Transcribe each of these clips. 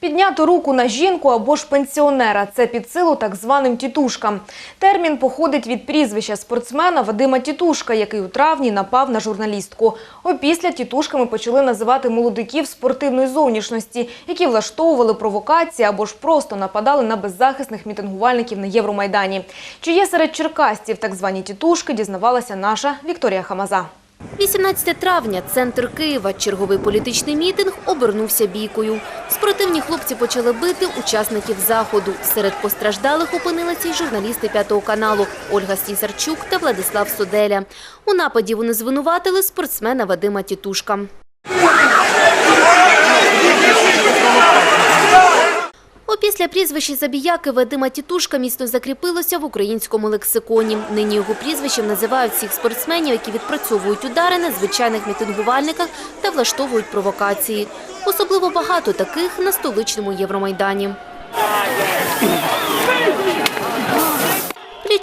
Підняти руку на жінку або ж пенсіонера – це під силу так званим тітушкам. Термін походить від прізвища спортсмена Вадима Тітушка, який у травні напав на журналістку. Опісля тітушками почали називати молодиків спортивної зовнішності, які влаштовували провокації або ж просто нападали на беззахисних мітингувальників на Євромайдані. Чи є серед черкастів так звані тітушки, дізнавалася наша Вікторія Хамаза. 18 травня, центр Києва. Черговий політичний мітинг обернувся бійкою. Спортивні хлопці почали бити учасників заходу. Серед постраждалих опинилися й журналісти П'ятого каналу Ольга Сісарчук та Владислав Соделя. У нападі вони звинуватили спортсмена Вадима Тітушка. Опісля прізвища забіяки Вадима Тітушка міцно закріпилося в українському лексиконі. Нині його прізвищем називають всіх спортсменів, які відпрацьовують удари на звичайних мітингувальниках та влаштовують провокації. Особливо багато таких на столичному Євромайдані.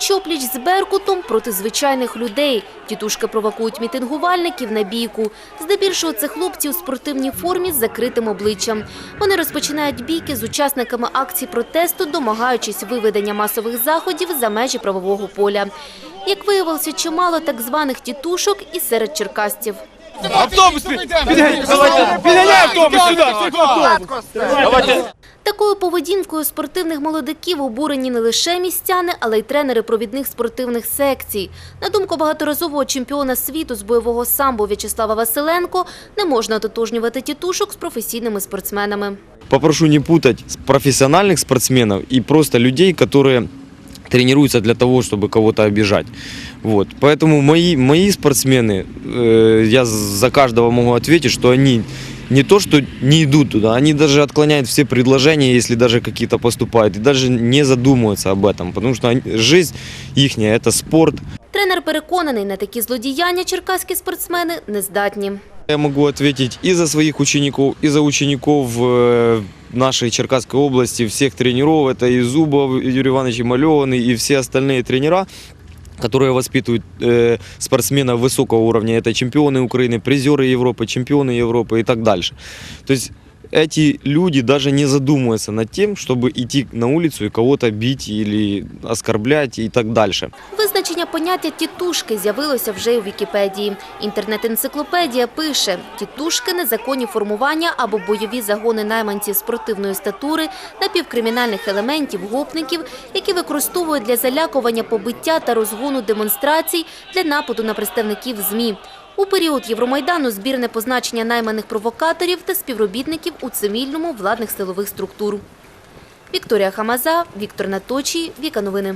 Пліч-опліч з Беркутом проти звичайних людей. Тітушки провокують мітингувальників на бійку. Здебільшого це хлопці у спортивній формі з закритим обличчям. Вони розпочинають бійки з учасниками акцій протесту, домагаючись виведення масових заходів за межі правового поля. Як виявилося, чимало так званих тітушок і серед черкастів. Автобус, підганяй, автобус сюди автобус. Такою поведінкою спортивних молодиків обурені не лише містяни, але й тренери провідних спортивних секцій. На думку багаторазового чемпіона світу з бойового самбо В'ячеслава Василенко, не можна ототожнювати тітушок з професійними спортсменами. Попрошу не путать с- профессиональных спортсменов и просто людей, которые тренируются для того, чтобы кого-то обижать. Вот. Поэтому мои, мои спортсмены, э, я за каждого могу ответить, что они не то, что не идут туда, они даже отклоняют все предложения, если даже какие-то поступают, и даже не задумываются об этом, потому что они- жизнь их это спорт. Тренер переконаний, на такі злодіяння черкаські спортсмени не здатні. Я могу ответить и за своих учеников, и за учеников э, нашей Черкасской области, всех тренеров. Это и Зубов, и Юрий Иванович Малеванный, и все остальные тренера, которые воспитывают э, спортсменов высокого уровня. Это чемпионы Украины, призеры Европы, чемпионы Европы и так дальше. То есть эти люди даже не задумываются над тем, чтобы идти на улицу и кого-то бить или оскорблять и так дальше. Визначення поняття «тітушки» з'явилося вже й у Вікіпедії. Інтернет-енциклопедія пише «тітушки» – незаконні формування або бойові загони найманців спортивної статури, напівкримінальних елементів, гопників, які використовують для залякування побиття та розгону демонстрацій для нападу на представників ЗМІ. У період Євромайдану збірне позначення найманих провокаторів та співробітників у цивільному владних силових структур. Вікторія Хамаза, Віктор Наточій, Віка Новини.